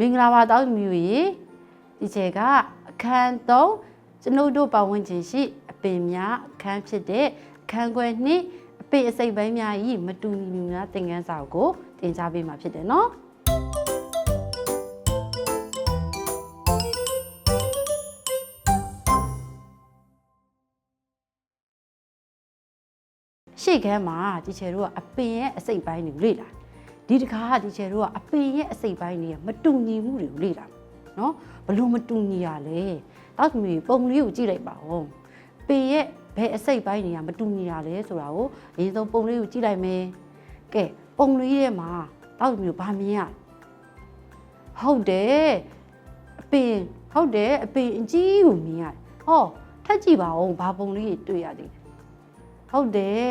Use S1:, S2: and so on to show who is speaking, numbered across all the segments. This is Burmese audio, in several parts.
S1: မင်္ဂလာပါတောက်သူမျိုးရေဒီချေကအခန်း3ကျွန်ုပ်တို့ပတ်ဝန်းကျင်ရှိ အပင်များအခန်းဖြစ်တဲ့အခန်းခွဲနှစ်အပင်အစိပ်ပိုင်းများဤမတူညီမှုများသင်ခန်းစာကိုတင်ကြားပေးမှာဖြစ်တယ်နော်ရှေ့ခန်းမှာဒီချေတို့ကအပင်ရဲ့အစိပ်ပိုင်းတွေကိုလေ့လာ ဒီတခါကဒီချေတို့ကအပင်ရဲ့အစိပ်ပိုင်းတွေကမတူညီမှုတွေကိုလေ့လာနော်ဘလို့မတူညီရလဲတောက်သူမျိုးပုံလေးကိုကြည့်လိုက်ပါဦးပင်ရဲ့ဘယ်အစိပ်ပိုင်းတွေကမတူညီရလဲဆိုတာကိုအရင်ဆုံးပုံလေးကိုကြည့်လိုက်မယ်ကဲပုံလေးထဲမှာတောက်သူမျိုးဘာမြင်ရဟုတ်တယ်အပင်ဟုတ်တယ်အပင်အကြီးကိုမြင်ရတယ်ဟောထပ်ကြည့်ပါဦးဘာပုံလေးတွေတွေ့ရသေးလဲဟုတ်တယ်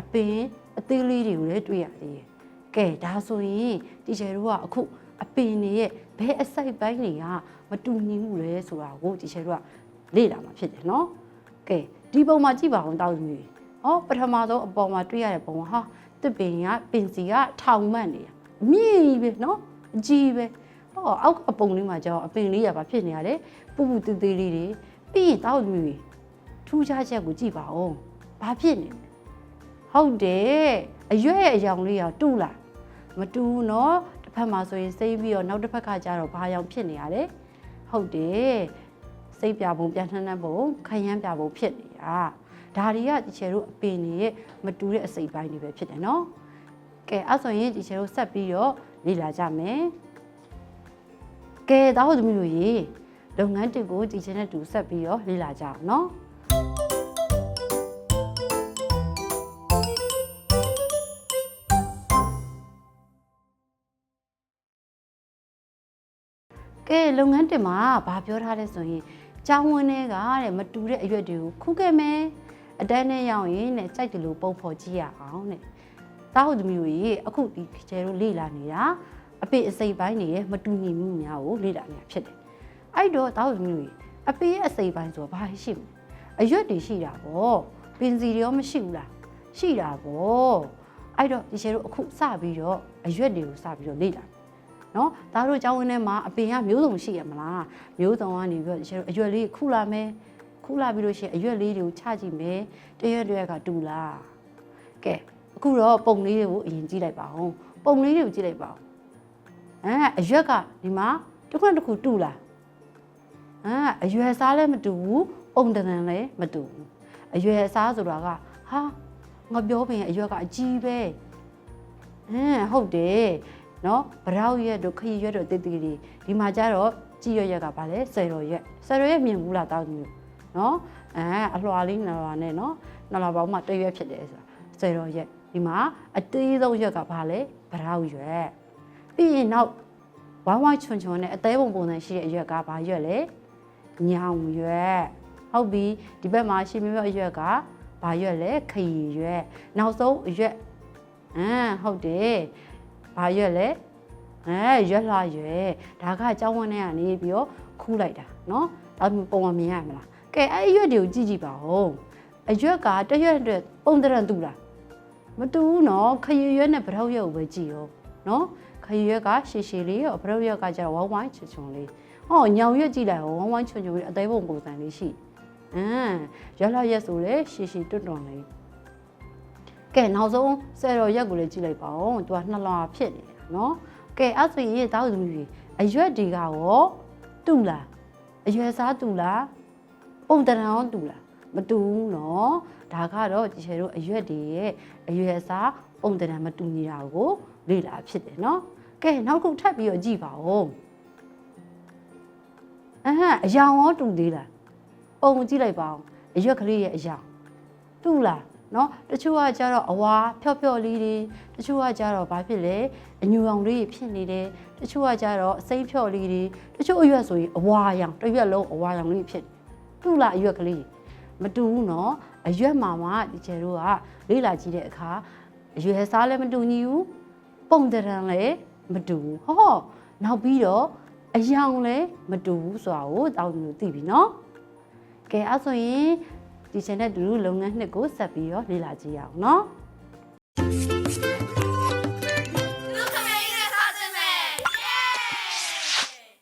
S1: အပင်အသေးလေးတွေကိုလည်းတွေ့ရသေးတယ်။ ကဲဒါဆိုရင်တီချယ်တို့ကအခုအပင်တွေရဲ့ဘယ်အစိုက်ပိုင်းတွေကမတူညီမှုလဲဆိုတာကိုတီချယ်တို့ကလေ့လာမှာဖြစ်တယ်နော်။ကဲဒီပုံမှာကြည့်ပါအောင်တောက်သူတွေ။ဟောပထမဆုံးအပေါ်မှာတွေ့ရတဲ့ပုံကဟာတစ်ပင်ကပင်စီကထောင်မှတ်နေတာ။အမြင့်ကြီးပဲနော်။အကြီးပဲ။ဟောအောက်ကပုံလေးမှာကျတော့အပင်လေးကဘာဖြစ်နေရလဲ။ပူပူသေးသေးလေးတွေပြီးရင်တောက်သူတွေထူးခြားချက်ကိုကြည့်ပါဦး။ဘာဖြစ်နေလဲဟုတ်တယ်အရွက်ရဲ့အယောင်လေးရောတူလား မတူဘူးเนาะတစ်ဖက်မှာဆိုရင်စိမ့်ပြီးတော့နောက်တစ်ဖက်ကကျတော့ဘာရောင်ဖြစ်နေရလဲဟုတ်တယ်စိတ်ပြပုံပြန်နှမ်းနှမ်းပုံခရမ်းပြပုံဖြစ်နေတာဒါတွေကဒီချေတို့အပင်တွေရဲ့မတူတဲ့အစိပ်ပိုင်းတွေပဲဖြစ်တယ်เนาะကဲအဲ့ဆိုရင်ဒီချေတို့ဆက်ပြီးတော့လေ့လာကြမယ်ကဲတောက်သမီးတို့ရေလုပ်ငန်းတစ်ကိုဒီချေနဲ့တူဆက်ပြီးတော့လေ့လာကြအောင်เนาะ ကဲလုပ်ငန်းတင်မှာဘာပြောထားလဲဆိုရင်ကြောင်းဝင်းတွေကတဲ့မတူတဲ့အရွက်တွေကိုခုခဲ့မယ်အတန်းနဲ့ရောက်ရင်တဲ့ကြိုက်တယ်လို့ပုံဖော်ကြည့်ရအောင်တဲ့တာဟုတ်သမီးတို့ရေအခုဒီကျဲတို့လေ့လာနေတာအပေအစိပ်ပိုင်းတွေရဲ့မတူညီမှုများကိုလေ့လာနေတာဖြစ်တယ်အဲ့တော့တာဟုတ်သမီးတို့ရေအပေရဲ့အစိပ်ပိုင်းဆိုတော့ဘာရှိမလဲအရွက်တွေရှိတာပေါ့ပင်စီတွေရောမရှိဘူးလားရှိတာပေါ့အဲ့တော့ဒီကျဲတို့အခုစပြီးတော့အရွက်တွေကိုစပြီးတော့လေ့လာ နော်ဒါတို့ကျောင်းဝင်းထဲမှာအပင်ကမျိုးစုံရှိရမလားမျိုးစုံကနေပြီးတော့အရွက်လေးခုလာမယ်ခုလာပြီးလို့ရှိရင်အရွက်လေးတွေကိုချကြည့်မယ်တရွက်တရွက်ကတူလားကဲအခုတော့ပုံလေးတွေကိုအရင်ကြည့်လိုက်ပါဦးပုံလေးတွေကိုကြည့်လိုက်ပါဦးအဲအရွက်ကဒီမှာတစ်ခွန်းတစ်ခုတူလားအဲအရွယ်စားလည်းမတူဘူးပုံတန်တန်လည်းမတူဘူးအရွယ်စားဆိုတာကဟာငါပြောပင်အရွက်ကအကြီးပဲဟမ်ဟုတ်တယ် နော်ဗရောက်ရက်တို့ခရီးရက်တို့တိတ်တိတ်လေးဒီမှာကျတော့ကြည်ရွက်ရက်ကဗာလဲဆယ်တော်ရက်ဆယ်တော်ရက်မြင်ဘူးလားတောက်မျိုးနော်အဲအလွှာလေးနလွာနဲ့နော်နလွာပေါင်းမှတစ်ရွက်ဖြစ်တယ်ဆိုတာဆယ်တော်ရက်ဒီမှာအသေးဆုံးရက်ကဗာလဲဗရောက်ရက်ပြီးရင်နောက်ဝိုင်းဝိုင်းချွန်ချွန်နဲ့အသေးပုံပုံစံရှိတဲ့အရွက်ကဗာရွက်လဲညောင်ရွက်ဟုတ်ပြီဒီဘက်မှာရှင်မြောက်အရွက်ကဗာရွက်လဲခရီးရွက်နောက်ဆုံးအရွက်အမ်ဟုတ်တယ် ဘာရွက်လဲအဲရွက်လာရွက်ဒါကအကြောင်းဝန်းထဲကနေပြီးတော့ခူးလိုက်တာเนาะဒါမျိုးပုံမမြင်ရမလားကဲအဲ့ဒီရွက်တွေကိုကြည့်ကြည့်ပါဦးအရွက်ကတစ်ရွက်အတွက်ပုံတရံတူလားမတူဘူးเนาะခရီးရွက်နဲ့ဗရောက်ရွက်ကိုပဲကြည့်ရောเนาะခရီးရွက်ကရှည်ရှည်လေးရောဗရောက်ရွက်ကကျတော့ဝိုင်းဝိုင်းချွန်ချွန်လေးဟောညောင်ရွက်ကြည့်လိုက်ရောဝိုင်းဝိုင်းချွန်ချွန်လေးအသေးပုံပုံစံလေးရှိအမ်ရွက်လာရွက်ဆိုလေရှည်ရှည်တွတ်တွန်လေး ကဲနောက်ဆုံးဆယ်တော်ရက်ကိုလည်းကြည့်လိုက်ပါဦးသူကနှစ်လွှာဖြစ်နေတာနော်ကဲအဲ့ဆိုရင်တောက်သမီးကြီးအရွက်တွေကရောတူလားအရွယ်စားတူလားပုံတရံရောတူလားမတူဘူးနော်ဒါကတော့ဒီချေတို့အရွက်တွေရဲ့အရွယ်စားပုံတရံမတူညီတာကိုလေ့လာဖြစ်တယ်နော်ကဲနောက်ခုထပ်ပြီးတော့ကြည့်ပါဦးအဟမ်းအယောင်ရောတူသေးလားပုံကြည့်လိုက်ပါဦးအရွက်ကလေးရဲ့အယောင်တူလား เนาะတချို့ကကြတော့အဝါဖြော့ဖြော့လေးတွေတချို့ကကြတော့ဘာဖြစ်လဲအညူအောင်လေးဖြစ်နေတယ်တချို့ကကြတော့အစိမ့်ဖြော့လေးတွေတချို့အရွက်ဆိုရင်အဝါရောင်တစ်ရွက်လုံးအဝါရောင်လေးဖြစ်တူလားအရွက်ကလေးမတူဘူးเนาะအရွက်မှာမှဒီကျယ်တို့ကလေးလာကြည့်တဲ့အခါအရွယ်စားလည်းမတူညီဘူးပုံတရံလည်းမတူဘူးဟောနောက်ပြီးတော့အယောင်လည်းမတူဘူးဆိုတာကိုတောင်းလို့သိပြီเนาะကဲအဲ့ဆိုရင် ဒီ channel တူတူလုပ်ငန်းနှစ်ကိုဆက်ပြီးတော့လေ့လာကြည့်ရအောင်နော်။